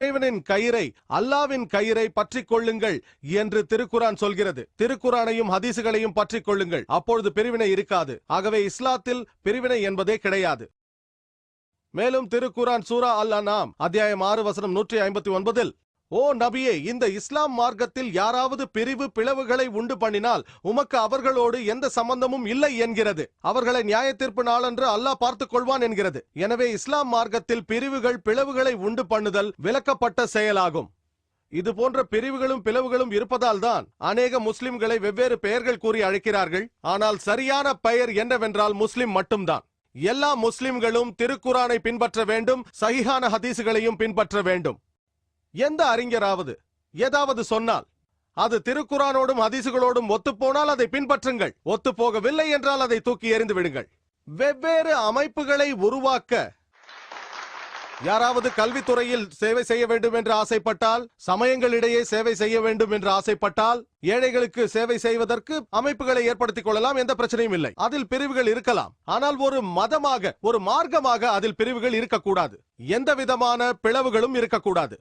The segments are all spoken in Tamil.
இறைவனின் கயிறை அல்லாவின் கயிறை பற்றிக் கொள்ளுங்கள் என்று திருக்குரான் சொல்கிறது. திருக்குரானையும் ஹதீசுகளையும் பற்றிக் கொள்ளுங்கள். அப்பொழுது பிரிவினை இருக்காது. ஆகவே இஸ்லாத்தில் பிரிவினை என்பதே கிடையாது. மேலும் திருக்குரான் சூரா அல் அனாம் அத்தியாயம் ஆறு வசனம் நூற்றி ஐம்பத்தி ஒன்பதில் ஓ நபியே இந்த இஸ்லாம் மார்க்கத்தில் யாராவது பிரிவு பிளவுகளை உண்டு பண்ணினால் உமக்கு அவர்களோடு எந்த சம்பந்தமும் இல்லை என்கிறது. அவர்களை நியாய தீர்ப்பு நாளன்று அல்லாஹ் பார்த்துக் கொள்வான் என்கிறது. எனவே இஸ்லாம் மார்க்கத்தில் பிரிவுகள் பிளவுகளை உண்டு பண்ணுதல் விலக்கப்பட்ட செயலாகும். இது போன்ற பிரிவுகளும் பிளவுகளும் இருப்பதால் தான் அநேக முஸ்லிம்களை வெவ்வேறு பெயர்கள் கூறி அழைக்கிறார்கள். ஆனால் சரியான பெயர் என்னவென்றால் முஸ்லிம் மட்டும்தான். எல்லா முஸ்லிம்களும் திருக்குரானை பின்பற்ற வேண்டும் சகிஹான ஹதீசுகளையும் பின்பற்ற வேண்டும். எந்த அறிஞராவது ஏதாவது சொன்னால் அது திருக்குறானோடும் ஹதீசுகளோடும் ஒத்துப்போனால் அதை பின்பற்றுங்கள். ஒத்துப்போகவில்லை என்றால் அதை தூக்கி எறிந்து விடுங்கள். வெவ்வேறு அமைப்புகளை உருவாக்க யாராவது கல்வித்துறையில் சேவை செய்ய வேண்டும் என்று ஆசைப்பட்டால் சமயங்களிடையே சேவை செய்ய வேண்டும் என்று ஆசைப்பட்டால் ஏழைகளுக்கு சேவை செய்வதற்கு அமைப்புகளை ஏற்படுத்திக் கொள்ளலாம் எந்த பிரச்சனையும் இல்லை. அதில் பிரிவுகள் இருக்கலாம். ஆனால் ஒரு மதமாக ஒரு மார்க்கமாக அதில் பிரிவுகள் இருக்கக்கூடாது. எந்த விதமான பிளவுகளும் இருக்கக்கூடாது.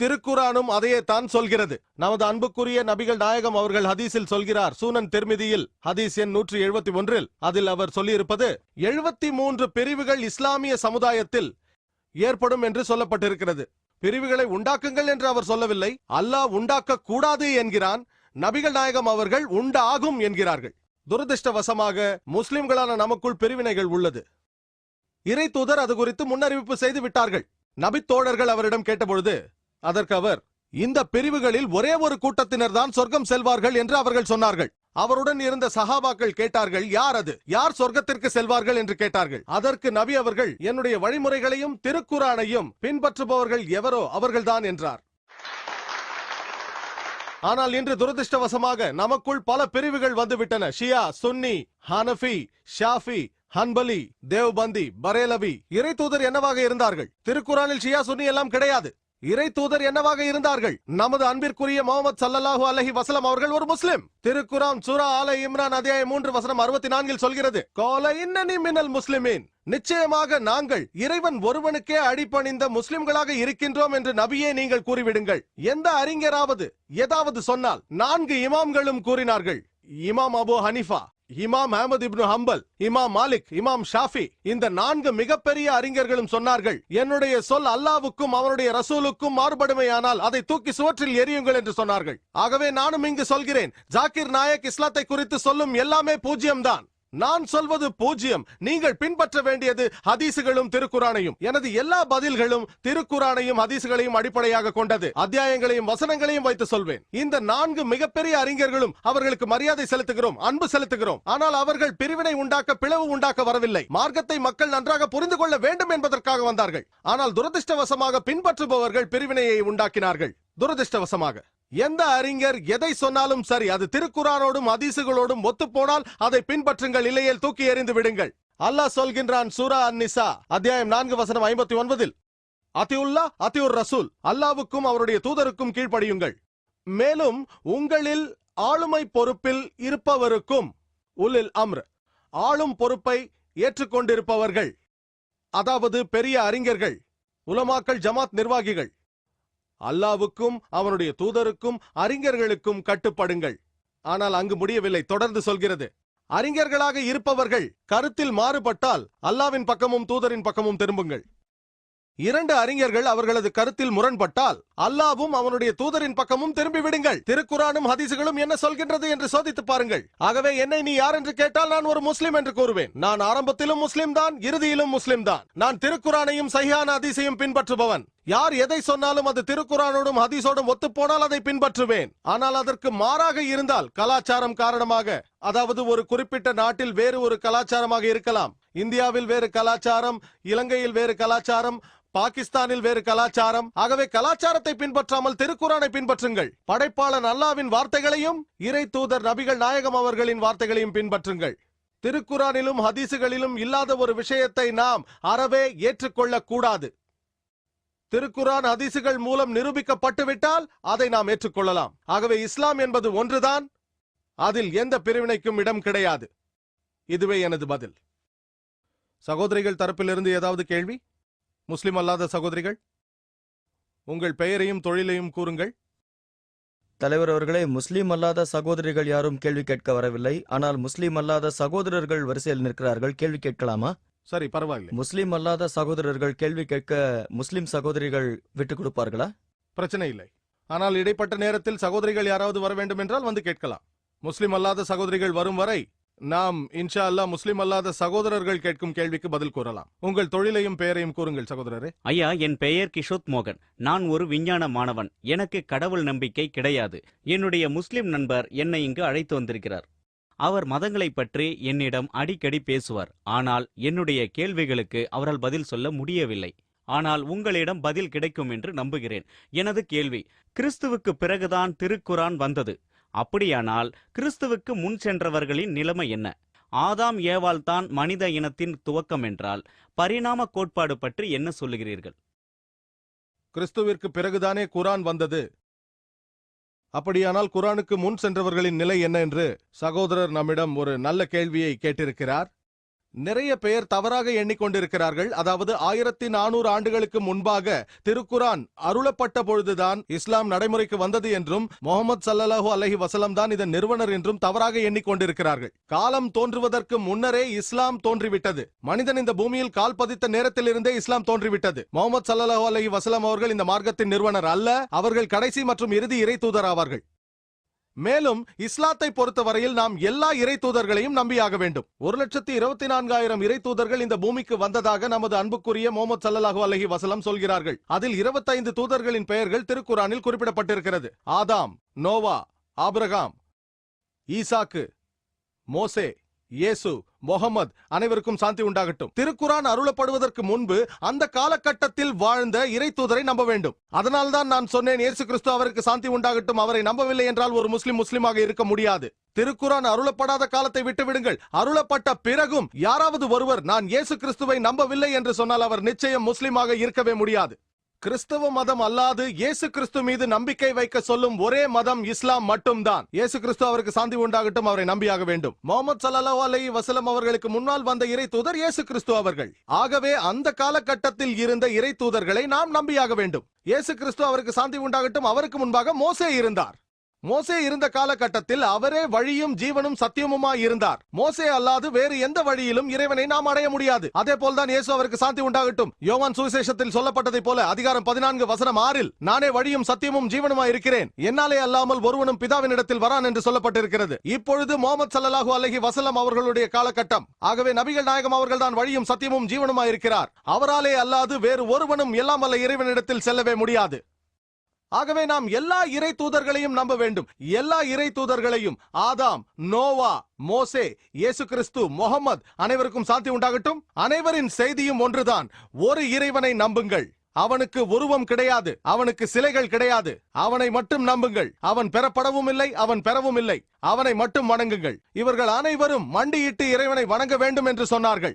திருக்குரானும் அதையே தான் சொல்கிறது. நமது அன்புக்குரிய நபிகள் நாயகம் அவர்கள் ஹதீஸில் சொல்கிறார். சூனன் திருமிதியில் ஹதீஸ் எண் நூற்றி எழுபத்தி ஒன்றில் அதில் அவர் சொல்லியிருப்பது எழுபத்தி மூன்று பிரிவுகள் இஸ்லாமிய சமுதாயத்தில் ஏற்படும் என்று சொல்லப்பட்டிருக்கிறது. பிரிவுகளை உண்டாக்குங்கள் என்று அவர் சொல்லவில்லை. அல்லாஹ் உண்டாக்க கூடாது என்கிறான். நபிகள் நாயகம் அவர்கள் உண்டாகும் என்கிறார்கள். துரதிருஷ்டவசமாக முஸ்லிம்களான நமக்குள் பிரிவினைகள் உள்ளது. இறை தூதர் அது குறித்து முன்னறிவிப்பு செய்து விட்டார்கள். நபித்தோழர்கள் அவரிடம் கேட்டபொழுது அதற்கு அவர் இந்த பிரிவுகளில் ஒரே ஒரு கூட்டத்தினர் தான் சொர்க்கம் செல்வார்கள் என்று அவர்கள் சொன்னார்கள். அவருடன் இருந்த சஹாபாக்கள் கேட்டார்கள் யார் அது? யார் சொர்க்கத்திற்கு செல்வார்கள்? என்று கேட்டார்கள். அதற்கு நபி அவர்கள் என்னுடைய வழிமுறைகளையும் திருக்குரானையும் பின்பற்றுபவர்கள் எவரோ அவர்கள்தான் என்றார். ஆனால் இன்று துரதிருஷ்டவசமாக நமக்குள் பல பிரிவுகள் வந்துவிட்டன. ஷியா சுன்னி ஹனஃபி ஷாஃபி ஹன்பலி தேவ்பந்தி பரேலவி. இறை தூதர் என்னவாக இருந்தார்கள்? திருக்குறானில் ஷியா சுன்னி எல்லாம் கிடையாது. இறை தூதர் என்னவாக இருந்தார்கள்? நமது அன்பிற்குரிய முகமது சல்லல்லாஹு அலஹி வசலம் அவர்கள் ஒரு முஸ்லிம். திருக்குறாம் சூரா ஆல இம்ரான் அத்தியாயம் மூன்று வசனம் அறுபத்தி நான்கில் சொல்கிறது கோல இன்னனி மின்னல் முஸ்லிமீன். நிச்சயமாக நாங்கள் இறைவன் ஒருவனுக்கே அடிபணிந்த முஸ்லிம்களாக இருக்கின்றோம் என்று நபியே நீங்கள் கூறிவிடுங்கள். எந்த அறிஞராவது ஏதாவது சொன்னால் நான்கு இமாம்களும் கூறினார்கள். இமாம் அபு ஹனிஃபா இமாம் அஹமது இப்னு ஹம்பல் இமாம் மாலிக் இமாம் ஷாஃபி இந்த நான்கு மிகப்பெரிய அறிஞர்களும் சொன்னார்கள் என்னுடைய சொல் அல்லாவுக்கும் அவனுடைய ரசூலுக்கும் மாறுபடுமையானால் அதை தூக்கி சுவற்றில் எரியுங்கள் என்று சொன்னார்கள். ஆகவே நானும் இங்கு சொல்கிறேன் ஜாக்கிர் நாயக் இஸ்லாத்தை குறித்து சொல்லும் எல்லாமே பூஜ்யம்தான். நான் சொல்வது பூஜ்யம். நீங்கள் பின்பற்ற வேண்டியது ஹதீசுகளும் திருக்குறானையும். எனது எல்லா பதில்களும் திருக்குறானையும் ஹதீசுகளையும் அடிப்படையாக கொண்டது. அத்தியாயங்களையும் வசனங்களையும் வைத்து சொல்வேன். இந்த நான்கு மிகப்பெரிய அறிஞர்களும் அவர்களுக்கு மரியாதை செலுத்துகிறோம் அன்பு செலுத்துகிறோம். ஆனால் அவர்கள் பிரிவினை உண்டாக்க பிளவு உண்டாக்க வரவில்லை. மார்க்கத்தை மக்கள் நன்றாக புரிந்து கொள்ள வேண்டும் என்பதற்காக வந்தார்கள். ஆனால் துரதிருஷ்டவசமாக பின்பற்றுபவர்கள் பிரிவினையை உண்டாக்கினார்கள். துரதிருஷ்டவசமாக. எந்த அறிஞர் எதை சொன்னாலும் சரி அது திருக்குறானோடும் அதிசுகளோடும் ஒத்துப்போனால் அதை பின்பற்றுங்கள் இல்லையில் தூக்கி எறிந்து விடுங்கள். அல்லாஹ் சொல்கின்றான் சூரா அந்நிசா அத்தியாயம் நான்கு வசனம் ஐம்பத்தி ஒன்பதில் அதியுல்லா அத்தியுர் ரசூல் அல்லாவுக்கும் அவருடைய தூதருக்கும் கீழ்ப்படியுங்கள். மேலும் உங்களில் ஆளுமை பொறுப்பில் இருப்பவருக்கும் உலில் அம்ர் ஆளும் பொறுப்பை ஏற்றுக்கொண்டிருப்பவர்கள். அதாவது பெரிய அறிஞர்கள் உலமாக்கள் ஜமாத் நிர்வாகிகள் அல்லாவுக்கும் அவனுடைய தூதருக்கும் அறிஞர்களுக்கும் கட்டுப்படுங்கள். ஆனால் அங்கு முடியவில்லை. தொடர்ந்து சொல்கிறது. அறிஞர்களாக இருப்பவர்கள் கருத்தில் மாறுபட்டால் அல்லாவின் பக்கமும் தூதரின் பக்கமும் திரும்புங்கள். இரண்டு அறிஞர்கள் அவர்களது கருத்தில் முரண்பட்டால் அல்லாவும் அவனுடைய தூதரின் பக்கமும் திரும்பி விடுங்கள். திருக்குறானும் ஹதீசுகளும் என்ன சொல்கின்றது என்று சோதித்து பாருங்கள். ஆகவே என்னை நீ யார் என்று கேட்டால் நான் ஒரு முஸ்லிம் என்று கூறுவேன். நான் ஆரம்பத்திலும் முஸ்லிம் தான் இறுதியிலும் முஸ்லிம் தான். நான் திருக்குறானையும் சஹியான ஹதீஸையும் பின்பற்றுபவன். யார் எதை சொன்னாலும் அது திருக்குறானோடும் ஹதீஸோடும் ஒத்துப்போனால் அதை பின்பற்றுவேன். ஆனால் அதற்கு மாறாக இருந்தால் கலாச்சாரம் காரணமாக அதாவது ஒரு குறிப்பிட்ட நாட்டில் வேறு ஒரு கலாச்சாரமாக இருக்கலாம். இந்தியாவில் வேறு கலாச்சாரம் இலங்கையில் வேறு கலாச்சாரம் பாகிஸ்தானில் வேறு கலாச்சாரம். ஆகவே கலாச்சாரத்தை பின்பற்றாமல் திருக்குறானை பின்பற்றுங்கள். படைப்பாளன் அல்லாவின் வார்த்தைகளையும் இறை தூதர் நபிகள் நாயகம் அவர்களின் வார்த்தைகளையும் பின்பற்றுங்கள். திருக்குறானிலும் ஹதீசுகளிலும் இல்லாத ஒரு விஷயத்தை நாம் அறவே ஏற்றுக்கொள்ளக் கூடாது திருக்குரான் ஹதீசுகள் மூலம் நிரூபிக்கப்பட்டு விட்டால் அதை நாம் ஏற்றுக்கொள்ளலாம். ஆகவே இஸ்லாம் என்பது ஒன்றுதான். அதில் எந்த பிரிவினைக்கும் இடம் கிடையாது. இதுவே எனது பதில். சகோதரிகள் தரப்பிலிருந்து ஏதாவது கேள்வி? முஸ்லிம் அல்லாத சகோதரிகள் உங்கள் பெயரையும் தொழிலையும் கூறுங்கள். தலைவர் அவர்களே முஸ்லிம் அல்லாத சகோதரிகள் யாரும் கேள்வி கேட்க வரவில்லை. ஆனால் முஸ்லிம் அல்லாத சகோதரர்கள் வரிசையில் நிற்கிறார்கள். கேள்வி கேட்கலாமா? சரி பரவாயில்லை. முஸ்லிம் அல்லாத சகோதரர்கள் கேள்வி கேட்க முஸ்லிம் சகோதரிகள் விட்டுக் கொடுப்பார்களா? பிரச்சனை இல்லை. ஆனால் இடைப்பட்ட நேரத்தில் சகோதரிகள் யாராவது வர வேண்டும் என்றால் வந்து கேட்கலாம். முஸ்லிம் அல்லாத சகோதரிகள் வரும் வரை நாம் இன்ஷா அல்லா முஸ்லிம் அல்லாத சகோதரர்கள் கேட்கும் கேள்விக்கு பதில் கூறலாம். உங்கள் தொழிலையும் பெயரையும் கூறுங்கள் சகோதரரே. ஐயா என் பெயர் கிஷோத் மோகன். நான் ஒரு விஞ்ஞான மாணவன். எனக்கு கடவுள் நம்பிக்கை கிடையாது. என்னுடைய முஸ்லிம் நண்பர் என்னை இங்கு அழைத்து வந்திருக்கிறார். அவர் மதங்களைப் பற்றி என்னிடம் அடிக்கடி பேசுவார். ஆனால் என்னுடைய கேள்விகளுக்கு அவரால் பதில் சொல்ல முடியவில்லை. ஆனால் உங்களிடம் பதில் கிடைக்கும் என்று நம்புகிறேன். எனது கேள்வி கிறிஸ்துவுக்கு பிறகுதான் திருக்குரான் வந்தது. அப்படியானால் கிறிஸ்துவுக்கு முன் சென்றவர்களின் நிலைமை என்ன? ஆதாம் ஏவாள் தான் மனித இனத்தின் துவக்கம் என்றால் பரிணாம கோட்பாடு பற்றி என்ன சொல்லுகிறீர்கள்? கிறிஸ்துவிற்கு பிறகுதானே குரான் வந்தது? அப்படியானால் குரானுக்கு முன் சென்றவர்களின் நிலை என்ன என்று சகோதரர் நம்மிடம் ஒரு நல்ல கேள்வியை கேட்டிருக்கிறார். நிறைய பேர் தவறாக எண்ணிக்கொண்டிருக்கிறார்கள். அதாவது ஆயிரத்தி நானூறு ஆண்டுகளுக்கு முன்பாக திருக்குரான் அருளப்பட்ட பொழுதுதான் இஸ்லாம் நடைமுறைக்கு வந்தது என்றும் முகமது சல்லல்லாஹு அலஹி வசலம் தான் இதன் நிறுவனர் என்றும் தவறாக எண்ணிக்கொண்டிருக்கிறார்கள். காலம் தோன்றுவதற்கு முன்னரே இஸ்லாம் தோன்றிவிட்டது. மனிதன் இந்த பூமியில் கால் பதித்த நேரத்திலிருந்தே இஸ்லாம் தோன்றிவிட்டது. முகமது சல்லல்லாஹு அலஹி வசலம் அவர்கள் இந்த மார்க்கத்தின் நிறுவனர் அல்ல. அவர்கள் கடைசி மற்றும் இறுதி இறை தூதர் ஆவார்கள். மேலும் இஸ்லாத்தை பொறுத்தவரையில் நாம் எல்லா இறை தூதர்களையும் நம்பியாக வேண்டும். ஒரு லட்சத்தி இருபத்தி நான்காயிரம் இறை தூதர்கள் இந்த பூமிக்கு வந்ததாக நமது அன்புக்குரிய முகமது சல்லல்லாஹு அலஹி வசலம் சொல்கிறார்கள். அதில் இருபத்தைந்து தூதர்களின் பெயர்கள் திருக்குறானில் குறிப்பிடப்பட்டிருக்கிறது. ஆதாம் நோவா ஆபிரகாம் ஈசாக்கு மோசே இயேசு முகமது அனைவருக்கும் சாந்தி உண்டாகட்டும். திருக்குரான் அருளப்படுவதற்கு முன்பு அந்த காலகட்டத்தில் வாழ்ந்த இறை தூதரை நம்ப வேண்டும். அதனால்தான் நான் சொன்னேன் இயேசு கிறிஸ்து அவருக்கு சாந்தி உண்டாகட்டும் அவரை நம்பவில்லை என்றால் ஒரு முஸ்லிம் முஸ்லிமாக இருக்க முடியாது. திருக்குரான் அருளப்படாத காலத்தை விட்டுவிடுங்கள் அருளப்பட்ட பிறகும் யாராவது ஒருவர் நான் இயேசு கிறிஸ்துவை நம்பவில்லை என்று சொன்னால் அவர் நிச்சயம் முஸ்லிமாக இருக்கவே முடியாது. கிறிஸ்தவ மதம் அல்லாது இயேசு கிறிஸ்து மீது நம்பிக்கை வைக்க சொல்லும் ஒரே மதம் இஸ்லாம் மட்டும்தான். இயேசு கிறிஸ்து அவருக்கு சாந்தி உண்டாகட்டும் அவரை நம்பியாக வேண்டும். முகமது சல்லா அலைஹி வசலம் அவர்களுக்கு முன்னால் வந்த இறை தூதர் இயேசு கிறிஸ்து அவர்கள். ஆகவே அந்த காலகட்டத்தில் இருந்த இறை தூதர்களை நாம் நம்பியாக வேண்டும். இயேசு கிறிஸ்து அவருக்கு சாந்தி உண்டாகட்டும் அவருக்கு முன்பாக மோசே இருந்தார். மோசே இருந்த காலகட்டத்தில் அவரே வழியும் ஜீவனும் சத்தியமுமாய் இருந்தார். மோசே அல்லாது வேறு எந்த வழியிலும் இறைவனை நாம் அடைய முடியாது. அதே போல்தான் இயேசு அவருக்கு சாந்தி உண்டாகட்டும். யோவான் சுவிசேஷத்தில் சொல்லப்பட்டதைப் போல அதிகாரம் பதினான்கு வசனம் ஆறில் நானே வழியும் சத்தியமும் ஜீவனுமாய் இருக்கிறேன். என்னாலே அல்லாமல் ஒருவனும் பிதாவினிடத்தில் வரான் என்று சொல்லப்பட்டிருக்கிறது. இப்பொழுது முகமது சல்லாஹூ அலஹி வசலம் அவர்களுடைய காலகட்டம். ஆகவே நபிகள் நாயகம் அவர்கள் தான் வழியும் சத்தியமும் ஜீவனுமாய் இருக்கிறார். அவராலே அல்லாது வேறு ஒருவனும் எல்லாம் வல்ல இறைவனிடத்தில் செல்லவே முடியாது. ஆகவே நாம் எல்லா இறை தூதர்களையும் நம்ப வேண்டும். எல்லா இறை தூதர்களையும் ஆதாம் நோவா மோசே இயேசு கிறிஸ்து முகமது அனைவருக்கும் சாந்தி உண்டாகட்டும். அனைவரின் செய்தியும் ஒன்றுதான். ஒரு இறைவனை நம்புங்கள். அவனுக்கு உருவம் கிடையாது. அவனுக்கு சிலைகள் கிடையாது. அவனை மட்டும் நம்புங்கள். அவன் பெறப்படவும் இல்லை அவன் பெறவும் இல்லை. அவனை மட்டும் வணங்குங்கள். இவர்கள் அனைவரும் மண்டியிட்டு இறைவனை வணங்க வேண்டும் என்று சொன்னார்கள்.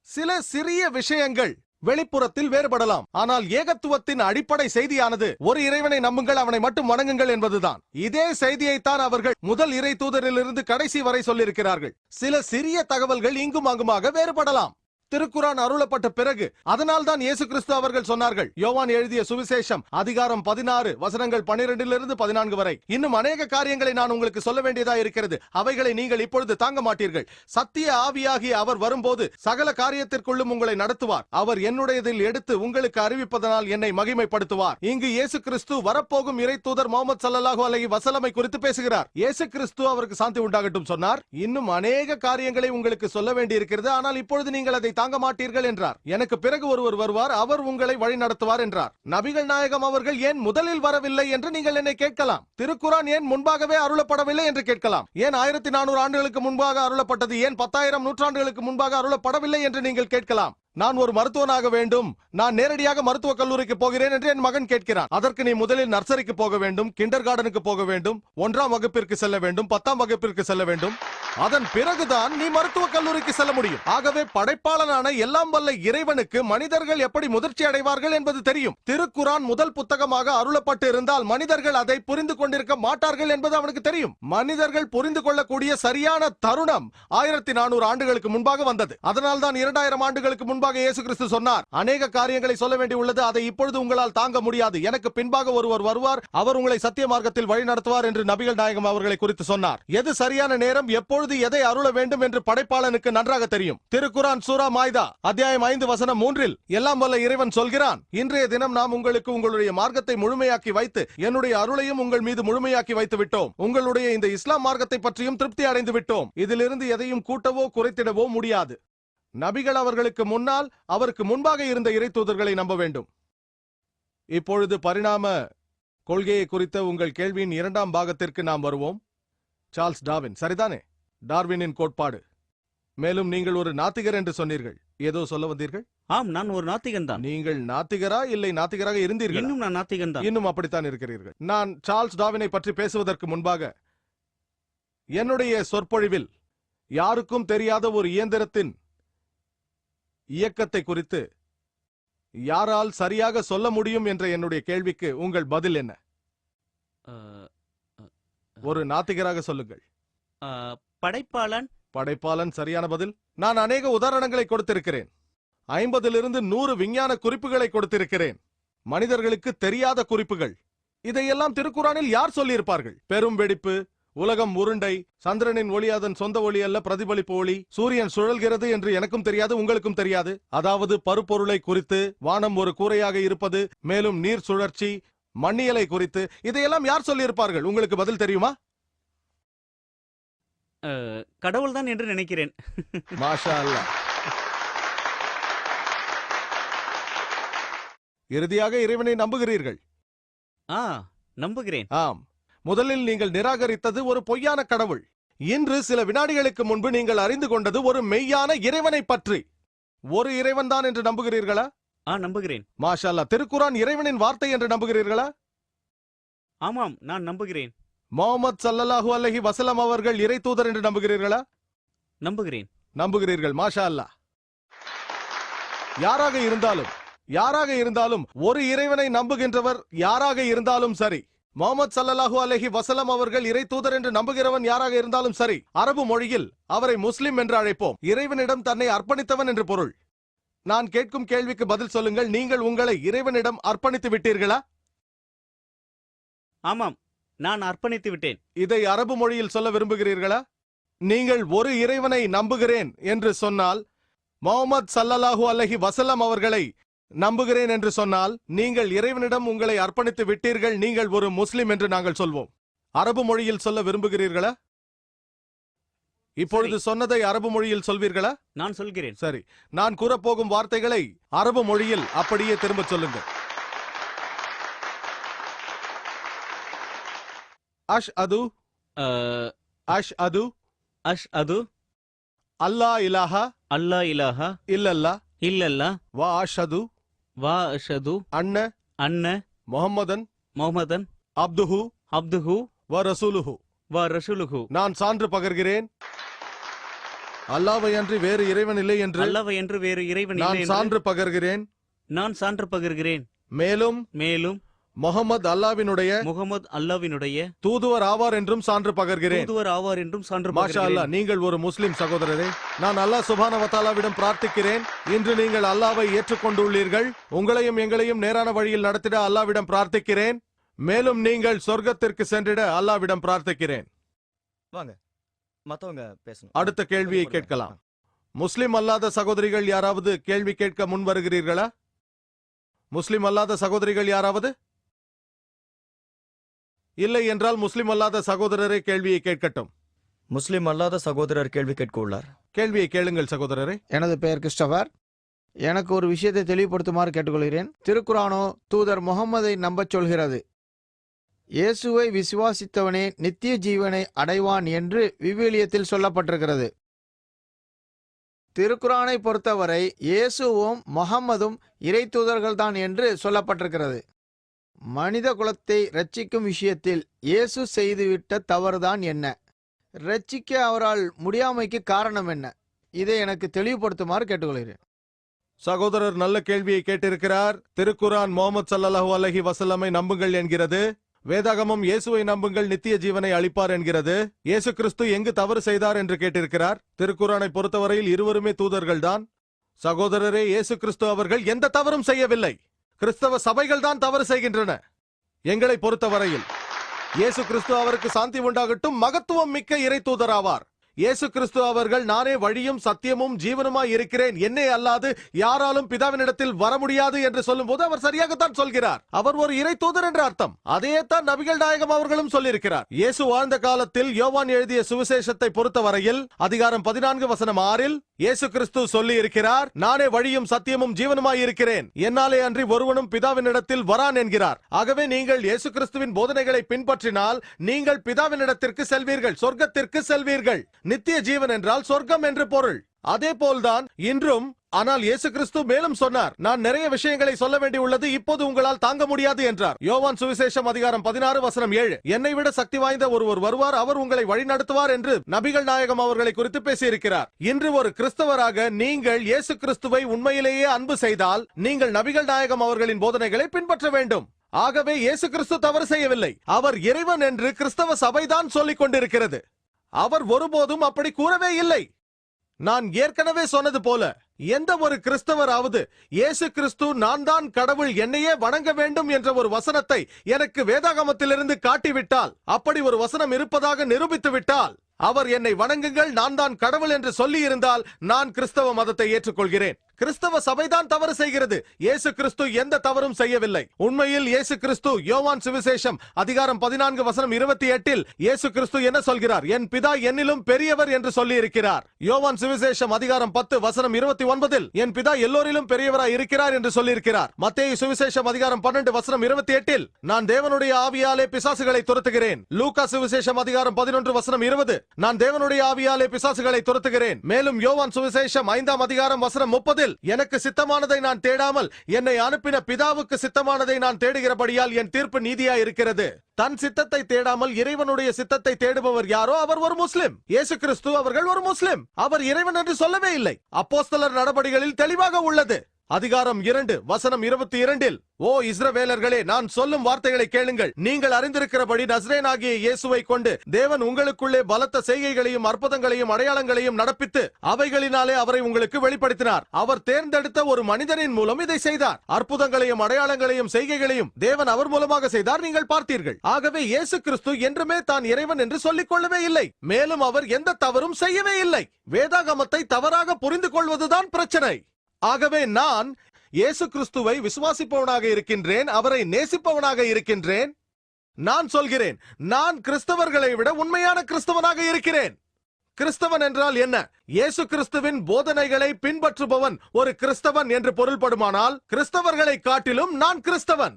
சில சிறிய விஷயங்கள் வெளிப்புறத்தில் வேறுபடலாம். ஆனால் ஏகத்துவத்தின் அடிப்படை செய்தியானது ஒரு இறைவனை நம்புங்கள் அவனை மட்டும் வணங்குங்கள் என்பதுதான். இதே செய்தியைத்தான் அவர்கள் முதல் இறை தூதரிலிருந்து கடைசி வரை சொல்லியிருக்கிறார்கள். சில சிறிய தகவல்கள் இங்கும் அங்குமாக வேறுபடலாம். திருக்குரான் அருளப்பட்ட பிறகு அதனால் தான் இயேசு கிறிஸ்து அவர்கள் சொன்னார்கள். யோவான் எழுதிய சுவிசேஷம் அதிகாரம் பதினாறு வசனங்கள் பனிரெண்டிலிருந்து பதினான்கு வரை. இன்னும் அநேக காரியங்களை நான் உங்களுக்கு சொல்ல வேண்டியதா இருக்கிறது. அவைகளை நீங்கள் இப்பொழுது தாங்க மாட்டீர்கள். சத்திய ஆவியாகி அவர் வரும்போது சகல காரியத்திற்குள்ளும் உங்களை நடத்துவார். அவர் என்னுடையதில் எடுத்து உங்களுக்கு அறிவிப்பதனால் என்னை மகிமைப்படுத்துவார். இங்கு இயேசு கிறிஸ்து வரப்போகும் இறை தூதர் முகமது சல்லல்லாஹு அலைஹி வசலமை குறித்து பேசுகிறார். இயேசு கிறிஸ்து அவருக்கு சாந்தி உண்டாகட்டும் சொன்னார். இன்னும் அநேக காரியங்களை உங்களுக்கு சொல்ல வேண்டியிருக்கிறது. ஆனால் இப்பொழுது நீங்கள் அதை தாங்க மாட்டீர்கள் என்றார். எனக்கு பிறகு ஒருவர் வருவார் அவர் உங்களை வழி நடத்துவார் என்றார். நபிகள் நாயகம் அவர்கள் ஏன் முதலில் வரவில்லை என்று நீங்கள் என்னை கேட்கலாம். திருக்குரான் ஏன் முன்பாகவே அருளப்படவில்லை என்று கேட்கலாம். ஏன் ஆயிரத்தி நானூறு ஆண்டுகளுக்கு முன்பாக அருளப்பட்டது? ஏன் பத்தாயிரம் நூற்றாண்டுகளுக்கு முன்பாக அருளப்படவில்லை என்று நீங்கள் கேட்கலாம். நான் ஒரு மருத்துவனாக வேண்டும். நான் நேரடியாக மருத்துவக் கல்லூரிக்கு போகிறேன் என்று என் மகன் கேட்கிறான். அதற்கு நீ முதலில் நர்சரிக்கு போக வேண்டும் கிண்டர் கார்டனுக்கு போக வேண்டும் ஒன்றாம் வகுப்பிற்கு செல்ல வேண்டும் பத்தாம் வகுப்பிற்கு செல்ல வேண்டும். அதன் பிறகுதான் நீ மருத்துவக் கல்லூரிக்கு செல்ல முடியும். ஆகவே படைப்பாளனான எல்லாம் வல்ல இறைவனுக்கு மனிதர்கள் எப்படி முதிர்ச்சி அடைவார்கள் என்பது தெரியும். திருக்குரான் முதல் புத்தகமாக அருளப்பட்டு இருந்தால் மனிதர்கள் அதை புரிந்து கொண்டிருக்க மாட்டார்கள் என்பது அவனுக்கு தெரியும். மனிதர்கள் புரிந்து கொள்ளக்கூடிய சரியான தருணம் ஆயிரத்தி நானூறு ஆண்டுகளுக்கு முன்பாக வந்தது. அதனால் தான் இரண்டாயிரம் ஆண்டுகளுக்கு முன்பாக இயேசு கிறிஸ்து சொன்னார். அநேக காரியங்களை சொல்ல வேண்டியுள்ளது அதை இப்பொழுது உங்களால் தாங்க முடியாது. எனக்கு பின்பாக ஒருவர் வருவார். அவர் உங்களை சத்திய மார்க்கத்தில் வழி நடத்துவார் என்று நபிகள் நாயகம் அவர்களை குறித்து சொன்னார். எது சரியான நேரம்? எப்பொழுது எதை அருள வேண்டும் என்று படைப்பாளனுக்கு நன்றாக தெரியும். திருக்குரான் சூரா மாய்தா அத்தியாயம் ஐந்து வசனம் மூன்றில் எல்லாம் வல்ல இறைவன் சொல்கிறான் இன்றைய தினம் நாம் உங்களுக்கு உங்களுடைய மார்க்கத்தை முழுமையாக்கி வைத்து என்னுடைய அருளையும் உங்கள் மீது முழுமையாக்கி வைத்து விட்டோம். உங்களுடைய இந்த இஸ்லாம் மார்க்கத்தை பற்றியும் திருப்தி அடைந்து விட்டோம். இதிலிருந்து எதையும் கூட்டவோ குறைத்திடவோ முடியாது. நபிகள் அவர்களுக்கு முன்னால் அவருக்கு முன்பாக இருந்த இறை தூதர்களை நம்ப வேண்டும். இப்பொழுது பரிணாம கொள்கையை குறித்த உங்கள் கேள்வியின் இரண்டாம் பாகத்திற்கு நாம் வருவோம். சார்ல்ஸ் டார்வின் சரிதானே? டார்வினின் கோட்பாடு. மேலும் நீங்கள் ஒரு நாத்திகர் என்று சொன்னீர்கள். ஏதோ சொல்ல வந்தீர்கள்? ஆம் நான் ஒரு நாத்திகன் தான். நீங்கள் நாத்திகரா இல்லை நாத்திகராக இருந்தீர்கள்? இன்னும் நான் நாத்திகன் தான். இன்னும் அப்படித்தான் இருக்கிறீர்கள். நான் சார்ல்ஸ் டார்வினை பற்றி பேசுவதற்கு முன்பாக என்னுடைய சொற்பொழிவில் யாருக்கும் தெரியாத ஒரு இயந்திரத்தின் இயக்கத்தை குறித்து யாரால் சரியாக சொல்ல முடியும் என்ற என்னுடைய கேள்விக்கு உங்கள் பதில் என்ன? ஒரு நாத்திகராக சொல்லுங்கள். படைப்பாளன். படைப்பாளன் சரியான பதில்? நான் அநேக உதாரணங்களை கொடுத்திருக்கிறேன். ஐம்பதிலிருந்து நூறு விஞ்ஞான குறிப்புகளை கொடுத்திருக்கிறேன். மனிதர்களுக்கு தெரியாத குறிப்புகள். இதையெல்லாம் திருக்குறானில் யார் சொல்லியிருப்பார்கள்? பெரும் வெடிப்பு உலகம் உருண்டை சந்திரனின் ஒளி அதன் சொந்த ஒளி அல்ல பிரதிபலிப்பு ஒளி. சூரியன் சுழல்கிறது என்று எனக்கும் தெரியாது உங்களுக்கும் தெரியாது. அதாவது பருப்பொருளை குறித்து வானம் ஒரு கூரையாக இருப்பது மேலும் நீர் சுழற்சி மண்ணியலை குறித்து. இதையெல்லாம் யார் சொல்லியிருப்பார்கள்? உங்களுக்கு பதில் தெரியுமா? கடவுள் தான் என்று நினைக்கிறேன். மாஷா அல்லாஹ் இறுதியாக இறைவனை நம்புகிறீர்கள். ஆ நம்புகிறேன். ஆம். முதலில் நீங்கள் நிராகரித்தது ஒரு பொய்யான கடவுள். இன்று சில வினாடிகளுக்கு முன்பு நீங்கள் அறிந்து கொண்டது ஒரு மெய்யான இறைவனை பற்றி. ஒரு இறைவன் தான் என்று நம்புகிறீர்களா? ஆ நம்புகிறேன். மாஷா அல்லாஹ் திருக்குரான் இறைவனின் வார்த்தை என்று நம்புகிறீர்களா? ஆமாம் நான் நம்புகிறேன். முகமது சல்லல்லாஹு அலைஹி வஸல்லம் அவர்கள் இறை தூதர் என்று நம்புகிறீர்களா? நம்புகிறேன். நம்புகிறீர்கள் மாஷா அல்லாஹ் யாராக இருந்தாலும் யாராக இருந்தாலும் ஒரு இறைவனை நம்புகின்றவர் யாராக இருந்தாலும் சரி. முகமது சல்லல்லாஹு அலைஹி வஸல்லம் அவர்கள் இறை தூதர் என்று நம்புகிறவன் யாராக இருந்தாலும் சரி அரபு மொழியில் அவரை முஸ்லிம் என்று அழைப்போம். இறைவனிடம் தன்னை அர்ப்பணித்தவன் என்று பொருள். நான் கேட்கும் கேள்விக்கு பதில் சொல்லுங்கள் நீங்கள் உங்களை இறைவனிடம் அர்ப்பணித்து விட்டீர்களா? ஆமாம் நான் அர்ப்பணித்து விட்டேன். இதை அரபு மொழியில் சொல்ல விரும்புகிறீர்களா? நீங்கள் ஒரு இறைவனை நம்புகிறேன் என்று சொன்னால் முகமது சல்லல்லாஹு அலைஹி வஸல்லம் அவர்களை நம்புகிறேன் என்று சொன்னால் நீங்கள் இறைவனிடம் உங்களை அர்ப்பணித்து விட்டீர்கள் நீங்கள் ஒரு முஸ்லிம் என்று நாங்கள் சொல்வோம். அரபு மொழியில் சொல்ல விரும்புகிறீர்களா? இப்பொழுது சொன்னதை அரபு மொழியில் சொல்வீர்களா? நான் சொல்கிறேன். சரி. நான் கூறப்போகும் வார்த்தைகளை அரபு மொழியில் அப்படியே திரும்பச் சொல்லுங்கள். அஷ் அது. அஷ் அது. அஷ் அது. அல்லா இலாஹா. அல்லா இலாஹா. இல்லல்லா. இல்லல்லா. வா அஷது வா அஷது அன்ன அன்ன முஹம்மதன் முஹம்மதன் அப்துஹு அப்துஹு வ ரசூலுஹு. வா ரசூலுஹு. நான் சான்று பகர்கிறேன். அல்லாவை அன்றி வேறு இறைவன் இல்லை என்று அல்லவ என்று வேறு இறைவன் நான் இல்லை என்று சான்று பகர்கிறேன். நான் சான்று பகிர்கிறேன். மேலும் மேலும் முகமது அல்லாவினுடைய முகமது அல்லாவினுடைய தூதுவர் ஆவார் என்றும் சான்று பகர்கிறேன். தூதுவர் ஆவார் என்றும் சான்று மாஷா அல்லாஹ் நீங்கள் ஒரு முஸ்லிம் சகோதரரே நான் அல்லாஹ் சுபான வத்தாலாவிடம் பிரார்த்திக்கிறேன். இன்று நீங்கள் அல்லாவை ஏற்றுக்கொண்டுள்ளீர்கள். உங்களையும் எங்களையும் நேரான வழியில் நடத்திட அல்லாவிடம் பிரார்த்திக்கிறேன். மேலும் நீங்கள் சொர்க்கத்திற்கு சென்றிட அல்லாவிடம் பிரார்த்திக்கிறேன். வாங்க மத்தவங்க பேசணும். அடுத்த கேள்வியை. கேட்கலாம். முஸ்லிம் அல்லாத சகோதரிகள் யாராவது கேள்வி கேட்க முன் வருகிறீர்களா முஸ்லிம் அல்லாத சகோதரிகள் யாராவது? இல்லை என்றால் முஸ்லிம் அல்லாத சகோதரரே கேள்வியை கேட்கட்டும். முஸ்லிம் அல்லாத சகோதரர் கேள்வி கேட்க உள்ளார் கேள்வியை கேளுங்கள் சகோதரரே. எனது பெயர் கிறிஸ்டபர். எனக்கு ஒரு விஷயத்தை தெளிவுபடுத்துமாறு கேட்டுக்கொள்கிறேன். திருக்குரானோ தூதர் முகம்மதை நம்பச் சொல்கிறது. இயேசுவை விசுவாசித்தவனே நித்திய ஜீவனை அடைவான் என்று விவிலியத்தில் சொல்லப்பட்டிருக்கிறது. திருக்குரானை பொறுத்தவரை இயேசுவும் முகம்மதும் இறை தூதர்கள்தான் என்று சொல்லப்பட்டிருக்கிறது. மனித குலத்தை ரட்சிக்கும் விஷயத்தில் இயேசு செய்துவிட்ட தவறுதான் என்ன? ரட்சிக்க அவரால் முடியாமைக்கு காரணம் என்ன? இதை எனக்கு தெளிவுபடுத்துமாறு கேட்டுக்கொள்கிறேன். சகோதரர் நல்ல கேள்வியை கேட்டிருக்கிறார். திருக்குரான் முகமது ஸல்லல்லாஹு அலஹி வசல்லமை நம்புங்கள் என்கிறது. வேதாகமம் இயேசுவை நம்புங்கள் நித்திய ஜீவனை அளிப்பார் என்கிறது. இயேசு கிறிஸ்து எங்கு தவறு செய்தார் என்று கேட்டிருக்கிறார். திருக்குறானை பொறுத்தவரையில் இருவருமே தூதர்கள்தான். சகோதரரே இயேசு கிறிஸ்து அவர்கள் எந்த தவறும் செய்யவில்லை. கிறிஸ்தவ சபைகள் தான் தவறு செய்கின்றன. எங்களை பொறுத்தவரையில் இயேசு கிறிஸ்து அவருக்கு சாந்தி உண்டாகட்டும் மகத்துவம் மிக்க இறை தூதராவார் இயேசு கிறிஸ்து அவர்கள் நானே வழியும் சத்தியமும் ஜீவனுமாய் இருக்கிறேன். என்னை அல்லாது யாராலும் பிதாவினிடத்தில் வர முடியாது என்று சொல்லும்போது அவர் சரியாகத்தான் சொல்கிறார். அவர் ஒரு இறை தூதர் என்ற அர்த்தம். அதையே தான் நபிகள் நாயகம் அவர்களும் சொல்லியிருக்கிறார். இயேசு வாழ்ந்த காலத்தில் யோவான் எழுதிய சுவிசேஷத்தை பொறுத்தவரையில் அதிகாரம் பதினான்கு வசனம் ஆறில் இயேசு கிறிஸ்து சொல்லி இருக்கிறார் நானே வழியும் சத்தியமும் ஜீவனுமாய் இருக்கிறேன். என்னாலே அன்றி ஒருவனும் பிதாவினிடத்தில் வரான் என்கிறார். ஆகவே நீங்கள் இயேசு கிறிஸ்துவின் போதனைகளை பின்பற்றினால் நீங்கள் பிதாவினிடத்திற்கு செல்வீர்கள் சொர்க்கத்திற்கு செல்வீர்கள். நித்திய ஜீவன் என்றால் சொர்க்கம் என்று பொருள். அதே போல்தான் இன்றும் ஆனால் இயேசு கிறிஸ்து மேலும் சொன்னார் நான் நிறைய விஷயங்களை சொல்ல வேண்டியுள்ளது இப்போது உங்களால் தாங்க முடியாது என்றார். யோவான் சுவிசேஷம் அதிகாரம் பதினாறு வசனம் ஏழு என்னை விட சக்தி வாய்ந்த ஒருவர் வருவார் அவர் உங்களை வழிநடத்துவார் என்று நபிகள் நாயகம் அவர்களை குறித்து பேசியிருக்கிறார். இன்று ஒரு கிறிஸ்தவராக நீங்கள் இயேசு கிறிஸ்துவை உண்மையிலேயே அன்பு செய்தால் நீங்கள் நபிகள் நாயகம் அவர்களின் போதனைகளை பின்பற்ற வேண்டும். ஆகவே இயேசு கிறிஸ்து தவறு செய்யவில்லை. அவர் இறைவன் என்று கிறிஸ்தவ சபைதான் சொல்லிக் கொண்டிருக்கிறது. அவர் ஒருபோதும் அப்படி கூறவே இல்லை. நான் ஏற்கனவே சொன்னது போல எந்த ஒரு கிறிஸ்தவராவது இயேசு கிறிஸ்து நான் தான் கடவுள் என்னையே வணங்க வேண்டும் என்ற ஒரு வசனத்தை எனக்கு வேதாகமத்திலிருந்து காட்டிவிட்டால் அப்படி ஒரு வசனம் இருப்பதாக நிரூபித்து விட்டால் அவர் என்னை வணங்குங்கள் நான் தான் கடவுள் என்று சொல்லி இருந்தால் நான் கிறிஸ்தவ மதத்தை ஏற்றுக்கொள்கிறேன். கிறிஸ்தவ சபைதான் தவறு செய்கிறது. இயேசு கிறிஸ்து எந்த தவறும் செய்யவில்லை. உண்மையில் இயேசு கிறிஸ்து யோவான் சுவிசேஷம் அதிகாரம் பதினான்கு வசனம் இருபத்தி எட்டில் இயேசு கிறிஸ்து என்ன சொல்கிறார்? என் பிதா என்னிலும் பெரியவர் என்று சொல்லி இருக்கிறார் யோவான் சுவிசேஷம் அதிகாரம் பத்து வசனம் இருபத்தி ஒன்பதில் என் பிதா எல்லோரிலும் பெரியவராய் இருக்கிறார் என்று சொல்லியிருக்கிறார். மத்திய சுவிசேஷம் அதிகாரம் பன்னெண்டு வசனம் இருபத்தி எட்டில் நான் தேவனுடைய ஆவியாலே பிசாசுகளை துரத்துகிறேன். லூகா சுவிசேஷம் அதிகாரம் பதினொன்று வசனம் இருபது நான் தேவனுடைய ஆவியாலே பிசாசுகளை துரத்துகிறேன். மேலும் யோவான் சுவிசேஷம் ஐந்தாம் அதிகாரம் வசனம் முப்பதில் எனக்கு சித்தமானதை நான் தேடாமல் என்னை அனுப்பின பிதாவுக்கு சித்தமானதை நான் தேடுகிறபடியால் என் தீர்ப்பு நீதியா இருக்கிறது தன் சித்தத்தை தேடாமல் இறைவனுடைய சித்தத்தை தேடுபவர் யாரோ அவர் ஒரு முஸ்லிம். இயேசு கிறிஸ்து அவர்கள் ஒரு முஸ்லிம். அவர் இறைவன் என்று சொல்லவே இல்லை. அப்போஸ்தலர் நடபடிகளில் தெளிவாக உள்ளது. அதிகாரம் இரண்டு வசனம் இருபத்தி இரண்டில் ஓ இஸ்ரவேலர்களே நான் சொல்லும் வார்த்தைகளை கேளுங்கள். நீங்கள் அறிந்திருக்கிறபடி நஸ்ரேனாகிய இயேசுவை கொண்டு தேவன் உங்களுக்குள்ளே பலத்த செய்கைகளையும் அற்புதங்களையும் அடையாளங்களையும் நடப்பித்து அவைகளினாலே அவரை உங்களுக்கு வெளிப்படுத்தினார். அவர் தேர்ந்தெடுத்த ஒரு மனிதனின் மூலம் இதை செய்தார். அற்புதங்களையும் அடையாளங்களையும் செய்கைகளையும் தேவன் அவர் மூலமாக செய்தார். நீங்கள் பார்த்தீர்கள். ஆகவே இயேசு கிறிஸ்து என்றுமே தான் இறைவன் என்று சொல்லிக் கொள்ளவே இல்லை. மேலும் அவர் எந்த தவறும் செய்யவே இல்லை. வேதாகமத்தை தவறாக புரிந்து கொள்வதுதான் பிரச்சனை. ஆகவே நான் இயேசு கிறிஸ்துவை விசுவாசிப்பவனாக இருக்கின்றேன் அவரை நேசிப்பவனாக இருக்கின்றேன். நான் சொல்கிறேன் நான் கிறிஸ்தவர்களை விட உண்மையான கிறிஸ்தவனாக இருக்கிறேன். கிறிஸ்தவன் என்றால் என்ன? இயேசு கிறிஸ்துவின் போதனைகளை பின்பற்றுபவன் ஒரு கிறிஸ்தவன் என்று பொருள்படுமானால் கிறிஸ்தவர்களை காட்டிலும் நான் கிறிஸ்தவன்.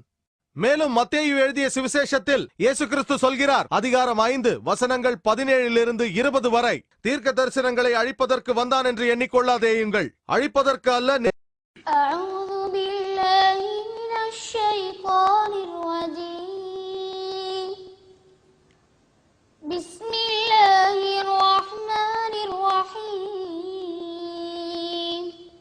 மேலும் மத்தேயு எழுதிய சுவிசேஷத்தில் இயேசு கிறிஸ்து சொல்கிறார் அதிகாரம் ஐந்து வசனங்கள் பதினேழிலிருந்து இருபது வரை தீர்க்க தரிசனங்களை அழிப்பதற்கு வந்தான் என்று எண்ணிக்கொள்ளாதேயுங்கள் அழிப்பதற்கு அல்ல நெ- أعوذ بالله من الشيطان الرجيم بسم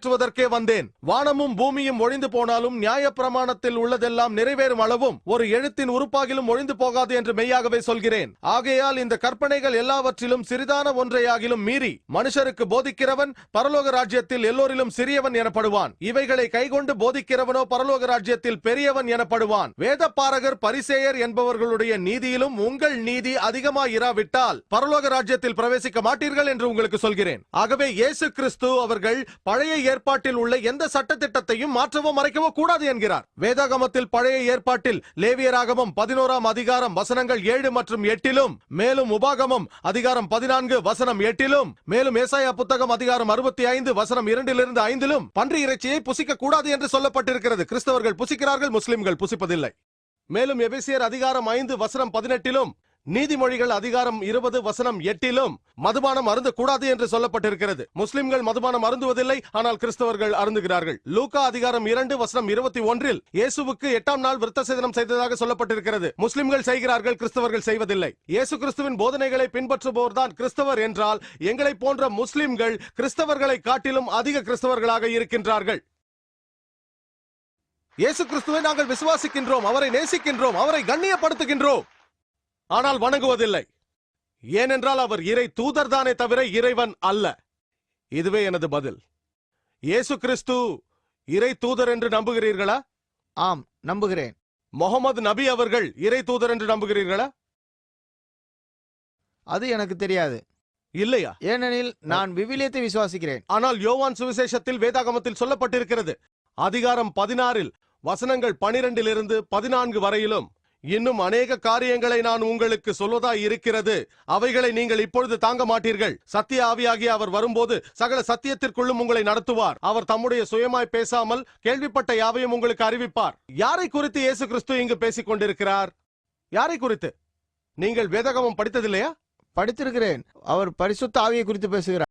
மாற்றுவதற்கே வந்தேன். வானமும் பூமியும் ஒழிந்து போனாலும் நியாய பிரமாணத்தில் உள்ளதெல்லாம் நிறைவேறும் அளவும் ஒரு எழுத்தின் உறுப்பாகிலும் ஒழிந்து போகாது என்று மெய்யாகவே சொல்கிறேன். ஆகையால் இந்த கற்பனைகள் எல்லாவற்றிலும் சிறிதான ஒன்றையாகிலும் மீறி மனுஷருக்கு போதிக்கிறவன் பரலோக ராஜ்யத்தில் எல்லோரிலும் சிறியவன் எனப்படுவான். இவைகளை கைகொண்டு போதிக்கிறவனோ பரலோக ராஜ்யத்தில் பெரியவன் எனப்படுவான். வேத பாரகர் பரிசேயர் என்பவர்களுடைய நீதியிலும் உங்கள் நீதி அதிகமாயிராவிட்டால் பரலோக ராஜ்யத்தில் பிரவேசிக்க மாட்டீர்கள் என்று உங்களுக்கு சொல்கிறேன். ஆகவே இயேசு கிறிஸ்து அவர்கள் பழைய ஏற்பாட்டில் உள்ள எந்த சட்டத்திட்டத்தையும் மாற்றவோ மறைக்கவோ கூடாது என்கிறார். வேதாகமத்தில் பழைய ஏற்பாட்டில் லேவியராகமம் பதினோராம் அதிகாரம் வசனங்கள் ஏழு மற்றும் எட்டிலும் மேலும் உபாகமம் அதிகாரம் பதினான்கு வசனம் எட்டிலும் மேலும் ஏசாயா புத்தகம் அதிகாரம் அறுபத்தி ஐந்து வசனம் இரண்டிலிருந்து ஐந்திலும் பன்றி இறைச்சியை புசிக்க கூடாது என்று சொல்லப்பட்டிருக்கிறது. கிறிஸ்தவர்கள் புசிக்கிறார்கள் முஸ்லிம்கள் புசிப்பதில்லை. மேலும் எபிசியர் அதிகாரம் ஐந்து வசனம் பதினெட்டிலும் நீதிமொழிகள் அதிகாரம் இருபது வசனம் எட்டிலும் மதுபானம் அருந்து கூடாது என்று சொல்லப்பட்டிருக்கிறது. முஸ்லிம்கள் மதுபானம் அருந்துவதில்லை ஆனால் கிறிஸ்தவர்கள் அருந்துகிறார்கள். லூகா அதிகாரம் இரண்டு வசனம் இருபத்தி ஒன்றில் இயேசுவுக்கு எட்டாம் நாள் விருத்த சேதனம் செய்ததாக சொல்லப்பட்டிருக்கிறது. முஸ்லிம்கள் செய்கிறார்கள் கிறிஸ்தவர்கள் செய்வதில்லை. இயேசு கிறிஸ்துவின் போதனைகளை பின்பற்றுபவர் தான் கிறிஸ்தவர் என்றால் எங்களை போன்ற முஸ்லிம்கள் கிறிஸ்தவர்களை காட்டிலும் அதிக கிறிஸ்தவர்களாக இருக்கின்றார்கள். இயேசு கிறிஸ்துவை நாங்கள் விசுவாசிக்கின்றோம் அவரை நேசிக்கின்றோம் அவரை கண்ணியப்படுத்துகின்றோம். ஆனால் வணங்குவதில்லை. ஏனென்றால் அவர் இறை தூதர் தானே தவிர இறைவன் அல்ல. இதுவே எனது பதில். இயேசு கிறிஸ்து இறை தூதர் என்று நம்புகிறீர்களா? ஆம் நம்புகிறேன். முகமது நபி அவர்கள் இறை தூதர் என்று நம்புகிறீர்களா? அது எனக்கு தெரியாது. இல்லையா? ஏனெனில் நான் விவிலியத்தை விசுவாசிக்கிறேன். ஆனால் யோவான் சுவிசேஷத்தில் வேதாகமத்தில் சொல்லப்பட்டிருக்கிறது. அதிகாரம் பதினாறில் வசனங்கள் பனிரெண்டிலிருந்து பதினான்கு வரையிலும் இன்னும் அநேக காரியங்களை நான் உங்களுக்கு சொல்வதாய் இருக்கிறது. அவைகளை நீங்கள் இப்பொழுது தாங்க மாட்டீர்கள். சத்திய ஆவியாகிய அவர் வரும்போது சகல சத்தியத்திற்குள்ளும் உங்களை நடத்துவார். அவர் தம்முடைய சுயமாய் பேசாமல் கேள்விப்பட்ட யாவையும் உங்களுக்கு அறிவிப்பார். யாரை குறித்து இயேசு கிறிஸ்து இங்கு பேசிக் கொண்டிருக்கிறார்? யாரை குறித்து? நீங்கள் வேதகமம் படித்ததில்லையா? படித்திருக்கிறேன். அவர் பரிசுத்த ஆவியை குறித்து பேசுகிறார்.